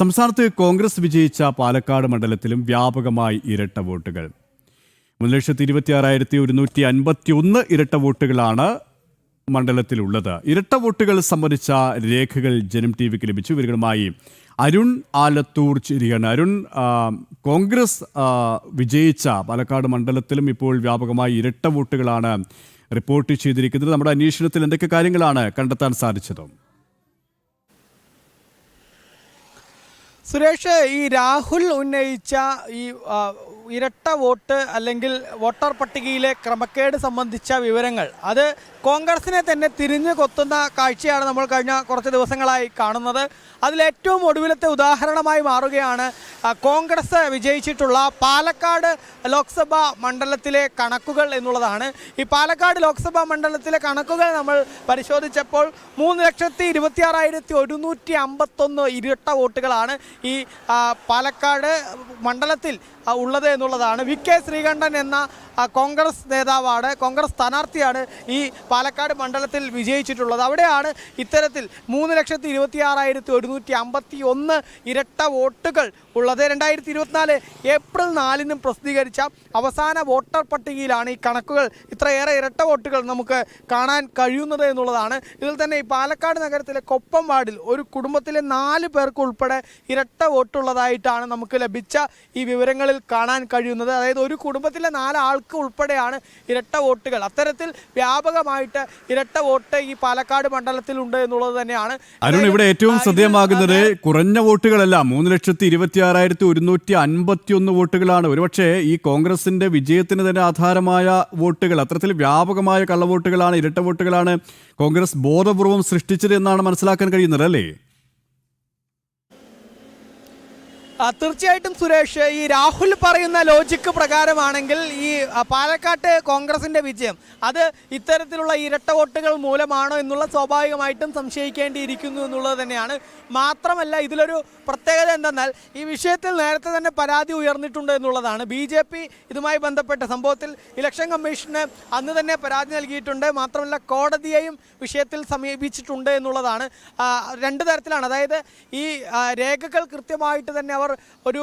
സംസ്ഥാനത്ത് കോൺഗ്രസ് വിജയിച്ച പാലക്കാട് മണ്ഡലത്തിലും വ്യാപകമായി ഇരട്ട വോട്ടുകൾ. മൂന്ന് ലക്ഷത്തി ഇരുപത്തി ആറായിരത്തി ഒരുന്നൂറ്റി അൻപത്തി ഒന്ന് ഇരട്ട വോട്ടുകളാണ് മണ്ഡലത്തിലുള്ളത്. ഇരട്ട വോട്ടുകൾ സംബന്ധിച്ച രേഖകൾ ജനം ടി വിക്ക് ലഭിച്ചു. ഇവരുമായി അരുൺ ആലത്തൂർ ചിരിയാണ്. അരുൺ കോൺഗ്രസ് വിജയിച്ച പാലക്കാട് മണ്ഡലത്തിലും ഇപ്പോൾ വ്യാപകമായി ഇരട്ട വോട്ടുകളാണ് റിപ്പോർട്ട് ചെയ്തിരിക്കുന്നത്. നമ്മുടെ അന്വേഷണത്തിൽ എന്തൊക്കെ കാര്യങ്ങളാണ് കണ്ടെത്താൻ സാധിച്ചത്? സുരേഷ് ഈ രാഹുൽ ഉന്നയിച്ച ഈ ഇരട്ട വോട്ട് അല്ലെങ്കിൽ വോട്ടർ പട്ടികയിലെ ക്രമക്കേട് സംബന്ധിച്ച വിവരങ്ങൾ. അത് കോൺഗ്രസിനെ തന്നെ തിരിഞ്ഞു കൊത്തുന്ന കാഴ്ചയാണ് നമ്മൾ കഴിഞ്ഞ കുറച്ച് ദിവസങ്ങളായി കാണുന്നത്. അതിലേറ്റവും ഒടുവിലത്തെ ഉദാഹരണമായി മാറുകയാണ് കോൺഗ്രസ് വിജയിച്ചിട്ടുള്ള പാലക്കാട് ലോക്സഭാ മണ്ഡലത്തിലെ കണക്കുകൾ എന്നുള്ളതാണ്. ഈ പാലക്കാട് ലോക്സഭാ മണ്ഡലത്തിലെ കണക്കുകൾ നമ്മൾ പരിശോധിച്ചപ്പോൾ മൂന്ന് ലക്ഷത്തി ഇരുപത്തിയാറായിരത്തി ഒരുന്നൂറ്റി അമ്പത്തൊന്ന് ഇരട്ട വോട്ടുകളാണ് ഈ പാലക്കാട് മണ്ഡലത്തിൽ ഉള്ളത് എന്നുള്ളതാണ്. വി കെ ശ്രീകണ്ഠൻ എന്ന കോൺഗ്രസ് നേതാവാണ് കോൺഗ്രസ് സ്ഥാനാർത്ഥിയാണ് ഈ പാലക്കാട് മണ്ഡലത്തിൽ വിജയിച്ചിട്ടുള്ളത്. അവിടെയാണ് ഇത്തരത്തിൽ മൂന്ന് ലക്ഷത്തി ഇരുപത്തി ആറായിരത്തി ഒരുന്നൂറ്റി അമ്പത്തി ഒന്ന് ഇരട്ട വോട്ടുകൾ ഉള്ളത്. രണ്ടായിരത്തി ഇരുപത്തിനാല് ഏപ്രിൽ നാലിനും പ്രസിദ്ധീകരിച്ച അവസാന വോട്ടർ പട്ടികയിലാണ് ഈ കണക്കുകൾ ഇത്രയേറെ ഇരട്ട വോട്ടുകൾ നമുക്ക് കാണാൻ കഴിയുന്നത് എന്നുള്ളതാണ്. ഇതിൽ തന്നെ ഈ പാലക്കാട് നഗരത്തിലെ കൊപ്പം വാർഡിൽ ഒരു കുടുംബത്തിലെ നാല് പേർക്ക് ഉൾപ്പെടെ ഇരട്ട വോട്ടുള്ളതായിട്ടാണ് നമുക്ക് ലഭിച്ച ഈ വിവരങ്ങളിൽ കാണാൻ കഴിയുന്നത്. അതായത് ഒരു കുടുംബത്തിലെ നാലാൾക്ക് ഉൾപ്പെടെയാണ് ഇരട്ട വോട്ടുകൾ. അത്തരത്തിൽ വ്യാപകമായിട്ട് ഇരട്ട വോട്ട് ഈ പാലക്കാട് മണ്ഡലത്തിലുണ്ട് എന്നുള്ളത് തന്നെയാണ്. അരുൺ ഇവിടെ ഏറ്റവും ശ്രദ്ധേയമാകുന്നത് കുറഞ്ഞ വോട്ടുകളല്ല. മൂന്ന് ലക്ഷത്തി ഇരുപത്തി ആറായിരത്തി ഒരുന്നൂറ്റി അൻപത്തി ഒന്ന് വോട്ടുകളാണ്. ഒരുപക്ഷെ ഈ കോൺഗ്രസിന്റെ വിജയത്തിന് തന്നെ ആധാരമായ വോട്ടുകൾ അത്തരത്തിൽ വ്യാപകമായ കള്ളവോട്ടുകളാണ് ഇരട്ട വോട്ടുകളാണ് കോൺഗ്രസ് ബോധപൂർവം സൃഷ്ടിച്ചത് എന്നാണ് മനസ്സിലാക്കാൻ കഴിയുന്നത് അല്ലേ ആ, തീർച്ചയായിട്ടും സുരേഷ് ഈ രാഹുൽ പറയുന്ന ലോജിക്ക് പ്രകാരമാണെങ്കിൽ ഈ പാലക്കാട്ട് കോൺഗ്രസിന്റെ വിജയം അത് ഇത്തരത്തിലുള്ള ഇരട്ട വോട്ടുകൾ മൂലമാണോ എന്നുള്ള സ്വാഭാവികമായിട്ടും സംശയിക്കേണ്ടിയിരിക്കുന്നു എന്നുള്ളത് തന്നെയാണ്. മാത്രമല്ല ഇതിലൊരു പ്രത്യേകത എന്തെന്നാൽ ഈ വിഷയത്തിൽ നേരത്തെ തന്നെ പരാതി ഉയർന്നിട്ടുണ്ട് എന്നുള്ളതാണ്. ബി ജെ പി ഇതുമായി ബന്ധപ്പെട്ട സംഭവത്തിൽ ഇലക്ഷൻ കമ്മീഷന് അന്ന് തന്നെ പരാതി നൽകിയിട്ടുണ്ട്. മാത്രമല്ല കോടതിയെയും വിഷയത്തിൽ സമീപിച്ചിട്ടുണ്ട് എന്നുള്ളതാണ്. രണ്ട് തരത്തിലാണ്. അതായത് ഈ രേഖകൾ കൃത്യമായിട്ട് തന്നെ അവർ ഒരു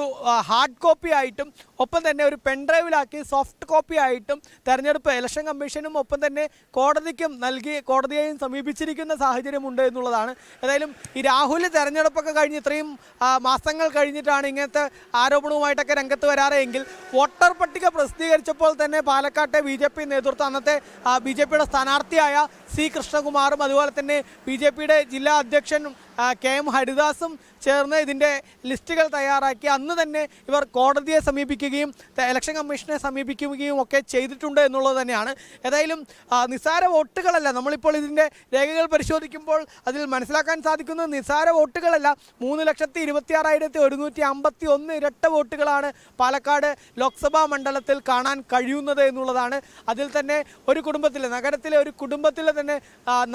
ഹാർഡ് കോപ്പി ആയിട്ടും ഒപ്പം തന്നെ ഒരു പെൻഡ്രൈവിലാക്കി സോഫ്റ്റ് കോപ്പി ആയിട്ടും തെരഞ്ഞെടുപ്പ് ഇലക്ഷൻ കമ്മീഷനും ഒപ്പം തന്നെ കോടതിക്കും നൽകി കോടതിയെയും സമീപിച്ചിരിക്കുന്ന സാഹചര്യമുണ്ട് എന്നുള്ളതാണ്. ഏതായാലും ഈ രാഹുൽ തെരഞ്ഞെടുപ്പൊക്കെ കഴിഞ്ഞ് ഇത്രയും മാസങ്ങൾ കഴിഞ്ഞിട്ടാണ് ഇങ്ങനത്തെ ആരോപണവുമായിട്ടൊക്കെ രംഗത്ത് വരാറെങ്കിൽ വോട്ടർ പട്ടിക പ്രസിദ്ധീകരിച്ചപ്പോൾ തന്നെ പാലക്കാട്ടെ ബി നേതൃത്വം അന്നത്തെ ബി സ്ഥാനാർത്ഥിയായ സി കൃഷ്ണകുമാറും അതുപോലെ തന്നെ ബി ജെ പിയുടെ ജില്ലാ അധ്യക്ഷൻ കെ എം ഹരിദാസും ചേർന്ന് ഇതിന്റെ ലിസ്റ്റുകൾ തയ്യാറാക്കി. അന്ന് തന്നെ ഇവർ കോടതിയെ സമീപിക്കുകയും ഇലക്ഷൻ കമ്മീഷനെ സമീപിക്കുകയും ഒക്കെ ചെയ്തിട്ടുണ്ട് എന്നുള്ളത് തന്നെയാണ്. ഏതായാലും നിസ്സാര വോട്ടുകളല്ല. നമ്മളിപ്പോൾ ഇതിന്റെ രേഖകൾ പരിശോധിക്കുമ്പോൾ അതിൽ മനസ്സിലാക്കാൻ സാധിക്കുന്നത് നിസ്സാര വോട്ടുകളല്ല. മൂന്ന് ലക്ഷത്തി ഇരുപത്തി ആറായിരത്തി ഒരുന്നൂറ്റി അമ്പത്തി ഒന്ന് ഇരട്ട വോട്ടുകളാണ് പാലക്കാട് ലോക്സഭാ മണ്ഡലത്തിൽ കാണാൻ കഴിയുന്നത് എന്നുള്ളതാണ്. അതിൽ തന്നെ ഒരു കുടുംബത്തിലെ നഗരത്തിലെ ഒരു കുടുംബത്തിലെ തന്നെ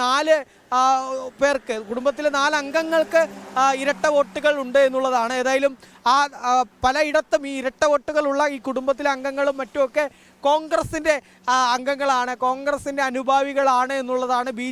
നാല് പേർക്ക് കുടുംബത്തിലെ നാല് അംഗങ്ങൾക്ക് ഇരട്ട വോട്ടുകൾ ഉണ്ട് എന്നുള്ളതാണ്. ഏതായാലും ആ പലയിടത്തും ഈ ഇരട്ട വോട്ടുകളുള്ള ഈ കുടുംബത്തിലെ അംഗങ്ങളും മറ്റുമൊക്കെ കോൺഗ്രസിന്റെ അംഗങ്ങളാണ് കോൺഗ്രസിന്റെ അനുഭാവികളാണ് എന്നുള്ളതാണ് ബി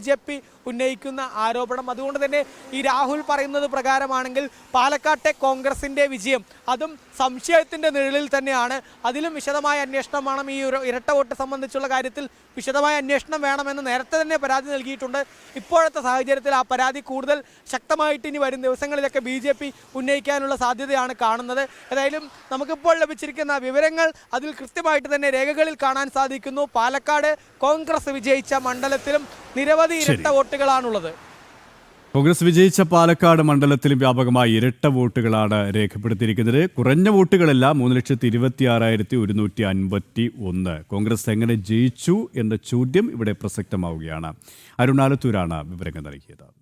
ഉന്നയിക്കുന്ന ആരോപണം. അതുകൊണ്ട് തന്നെ ഈ രാഹുൽ പറയുന്നത് പ്രകാരമാണെങ്കിൽ പാലക്കാട്ടെ കോൺഗ്രസിന്റെ വിജയം. അതും സംശയത്തിന്റെ നിഴലിൽ തന്നെയാണ്. അതിലും വിശദമായ അന്വേഷണം വേണം. ഈ ഒരു ഇരട്ട വോട്ട് സംബന്ധിച്ചുള്ള കാര്യത്തിൽ വിശദമായ അന്വേഷണം വേണമെന്ന് നേരത്തെ തന്നെ പരാതി നൽകിയിട്ടുണ്ട്. ഇപ്പോഴത്തെ സാഹചര്യത്തിൽ ആ പരാതി കൂടുതൽ ശക്തമായിട്ട് ഇനി വരും ദിവസങ്ങളിലൊക്കെ ബി ജെ പി ഉന്നയിക്കാനുള്ള സാധ്യതയാണ് കാണുന്നത്. ഏതായാലും നമുക്കിപ്പോൾ ലഭിച്ചിരിക്കുന്ന വിവരങ്ങൾ അതിൽ കൃത്യമായിട്ട് തന്നെ രേഖകളിൽ കാണാൻ സാധിക്കുന്നു. പാലക്കാട് കോൺഗ്രസ് വിജയിച്ച മണ്ഡലത്തിലും നിരവധി ഇരട്ട വോട്ടുകളാണുള്ളത്. കോൺഗ്രസ് വിജയിച്ച പാലക്കാട് മണ്ഡലത്തിലും വ്യാപകമായി ഇരട്ട വോട്ടുകളാണ് രേഖപ്പെടുത്തിയിരിക്കുന്നത്. കുറഞ്ഞ വോട്ടുകളല്ല മൂന്ന് ലക്ഷത്തി ഇരുപത്തി ആറായിരത്തി ഒരുന്നൂറ്റി അൻപത്തി ഒന്ന്. കോൺഗ്രസ് എങ്ങനെ ജയിച്ചു എന്ന ചോദ്യം ഇവിടെ പ്രസക്തമാവുകയാണ്. അരുണാലത്തൂരാണ് വിവരങ്ങൾ നൽകിയത്.